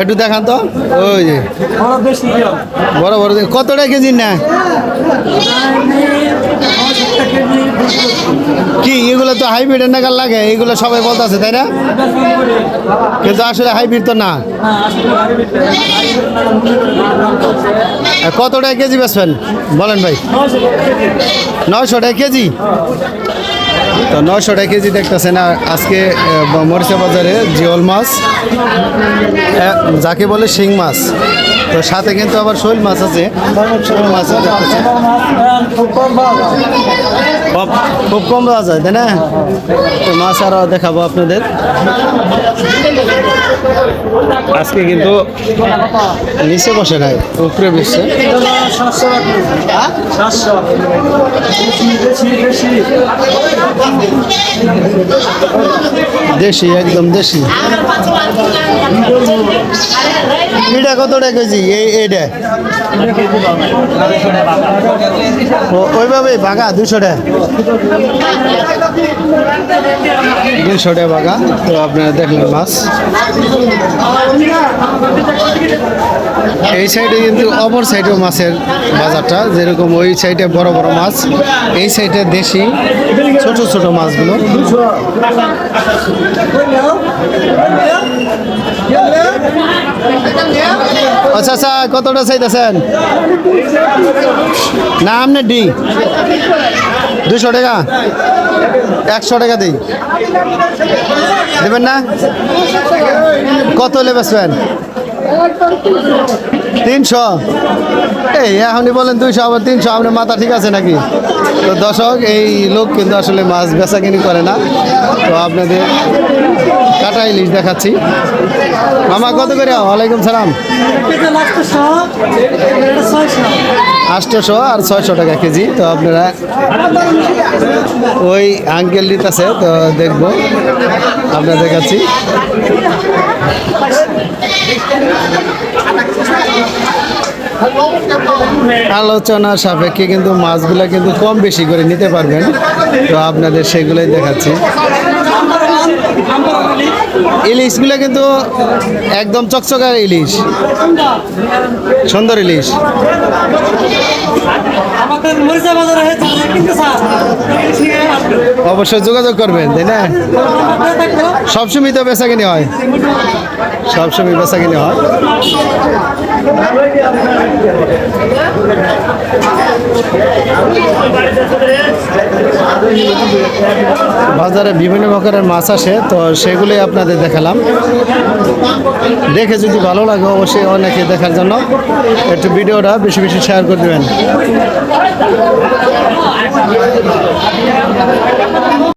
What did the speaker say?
একটু দেখান তো। ওই যে। বড় বড় দেখি। কত টাকা কেজি না কি, এগুলো তো হাইব্রিডের নাগাল লাগে, এগুলো সবাই বলতেছে, তাই না? কিন্তু আসলে হাইব্রিড তো না। আর কত টাকা কেজি বেচবেন? বলেন ভাই। নয়শো টাকা কেজি? তো নয়শো টাকা কেজি দেখতেছেন আর আজকে মরিচা বাজারে জিওল মাছ যাকে বলে শিং মাছ। তো সাথে কিন্তু আবার শৈল মাছ আছে শৈল খুব কম পাওয়া যায় তাই না? তো মাছ আরও দেখাবো আপনাদের। আজকে কিন্তু নিচে বসে নাই উপরে বসছে। দেশি, একদম দেশি। এটা কত কেজি? এই, এইটা? ওইভাবে বাঘা, দুশো টাকা। দুশো টাকা বাঘা। তো আপনারা দেখলেন মাছ। এই সাইডে কিন্তু অপর সাইডেও মাছের বাজারটা, যেরকম ওই সাইডে বড় বড় মাছ, এই সাইডে দেশি, ছোট ছোট মাছগুলো। আচ্ছা আচ্ছা কতটা চাইতেছেন? না আপনি ডি দুশো টাকা? একশো টাকা দিই। দেবেন না? কত হলে তিনশো? এই, এখনই বলেন দুইশো, আবার তিনশো, আপনার মাথা ঠিক আছে নাকি? তো দর্শক, এই লোক কিন্তু আসলে মাছ বেচা কিনি করে না। তো আপনাদের কাটা ইলিশ দেখাচ্ছি। মামা, কত করে? ওয়ালাইকুম সালাম। আষ্টশো আর ছয়শো টাকা কেজি। তো আপনারা ওই আঙ্কেল নিতেছে তো দেখব। আপনারা দেখাচ্ছি। আলোচনা সাপেক্ষে কিন্তু মাছগুলো কিন্তু কম বেশি করে নিতে পারবেন। তো আপনাদের সেগুলোই দেখাচ্ছি। ইলিশগুলো কিন্তু একদম চকচকার ইলিশ। সুন্দর ইলিশ। অবশ্যই যোগাযোগ করবেন, তাই না? সবসময় তো বেচা কিনে হয়। সবসময় বেচা কিনে হয়। বাজারে বিভিন্ন প্রকারের মাছ আসে, তো সেগুলি আপনাদের দেখালাম। দেখে যদি ভালো লাগে, অবশ্যই অনেকে দেখার জন্য একটু ভিডিওটা বেশি বেশি শেয়ার করে দেবেন।